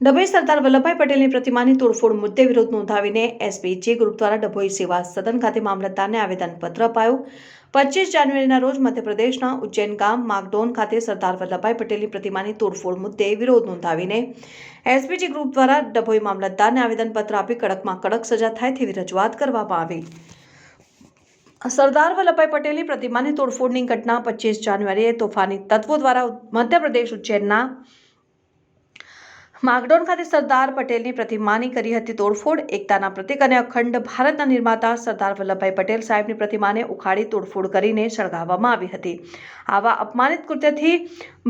ડભોઈ સરદાર વલ્લભભાઈ પટેલની પ્રતિમાની તોડફોડ મુદ્દે વિરોધ નોંધાવીને એસપી જે ગ્રુપ દ્વારા ડભોઈ સેવા સદન ખાતે મામલતદારને આવેદનપત્ર અપાયું. પચીસ જાન્યુઆરીના રોજ મધ્યપ્રદેશના ઉજ્જૈન ગામ માગડોન ખાતે સરદાર વલ્લભભાઈ પટેલની પ્રતિમાની તોડફોડ મુદ્દે વિરોધ નોંધાવીને એસપીજી ગ્રુપ દ્વારા ડભોઈ મામલતદારને આવેદનપત્ર આપી કડકમાં કડક સજા થાય તેવી રજૂઆત કરવામાં આવી. સરદાર વલ્લભભાઈ પટેલની પ્રતિમાની તોડફોડની ઘટના પચીસ જાન્યુઆરીએ તોફાની તત્વો દ્વારા મધ્યપ્રદેશ ઉજ્જૈનના માગડોન ખાતે સરદાર પટેલની પ્રતિમાની કરી હતી તોડફોડ. એકતાના પ્રતીક અને અખંડ ભારતના નિર્માતા સરદાર વલ્લભભાઈ પટેલ સાહેબની પ્રતિમાને ઉખાડી તોડફોડ કરીને સળગાવવામાં આવી હતી. આવા અપમાનિત કૃત્યથી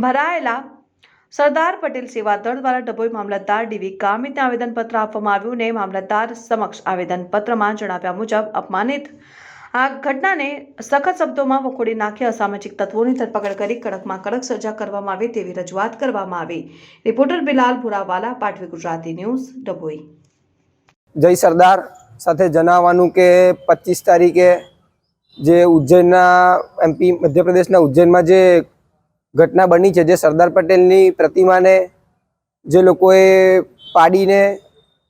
ભરાયેલા સરદાર પટેલ સેવા દળ દ્વારા ડભોઈ મામલતદાર ડીવી કામિતને આવેદનપત્ર આપવામાં આવ્યું ને મામલતદાર સમક્ષ આવેદનપત્રમાં જણાવ્યા મુજબ અપમાનિત આ ઘટનાને સખત શબ્દોમાં વખોડી નાખી અસામાજિક તત્વોની ધરપકડ કરી, કડકમાં કડક સજા કરવામાં આવે તેવી રજૂઆત કરવામાં આવી. Reporter Bilal Bhurawala Patvi Gujarati news, Dabhoi. જય સરદાર. સાથે જણાવવાનું કે પચીસ તારીખે જે ઉજ્જૈનના એમપી મધ્યપ્રદેશના ઉજ્જૈનમાં જે ઘટના બની છે, જે સરદાર પટેલની પ્રતિમાને જે લોકોએ પાડીને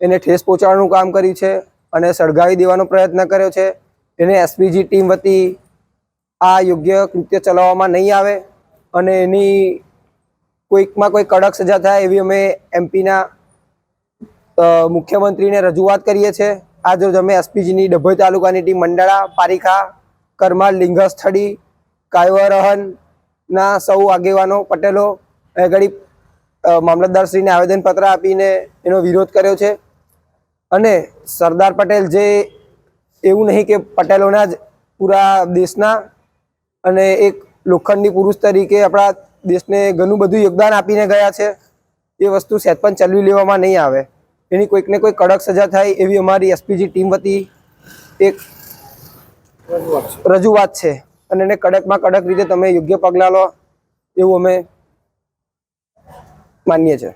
એને ઠેસ પહોંચાડવાનું કામ કર્યું છે અને સળગાવી દેવાનો પ્રયત્ન કર્યો છે એને એસપીજી ટીમ વતી આ યોગ્ય કૃત્ય ચલાવવામાં નહીં આવે અને એની કોઈકમાં કોઈ કડક સજા થાય એવી અમે એમપીના મુખ્યમંત્રીને રજૂઆત કરીએ છીએ. આજ રોજ અમે એસપીજીની ડભોઈ તાલુકાની ટીમ મંડળા, પારીખા કરમાલ લિંગસ્થળી કાયવરહનના સૌ આગેવાનો, પટેલો આગળ મામલતદારશ્રીને આવેદનપત્ર આપીને એનો વિરોધ કર્યો છે. અને સરદાર પટેલ જે એવું નહીં કે પટેલોના જ પૂરા દેશના અને એક લોખંડી પુરુષ તરીકે આપણા દેશને ઘણું બધું યોગદાન આપીને ગયા છે. એ વસ્તુ સહેજ પણ ચલવી લેવામાં નહીં આવે. એની કોઈકને કોઈ કડક સજા થાય એવી અમારી એસપીજી ટીમ વતી એક રજૂઆત છે. અને એને કડકમાં કડક રીતે તમે યોગ્ય પગલાં લો એવું અમે માનીએ છીએ.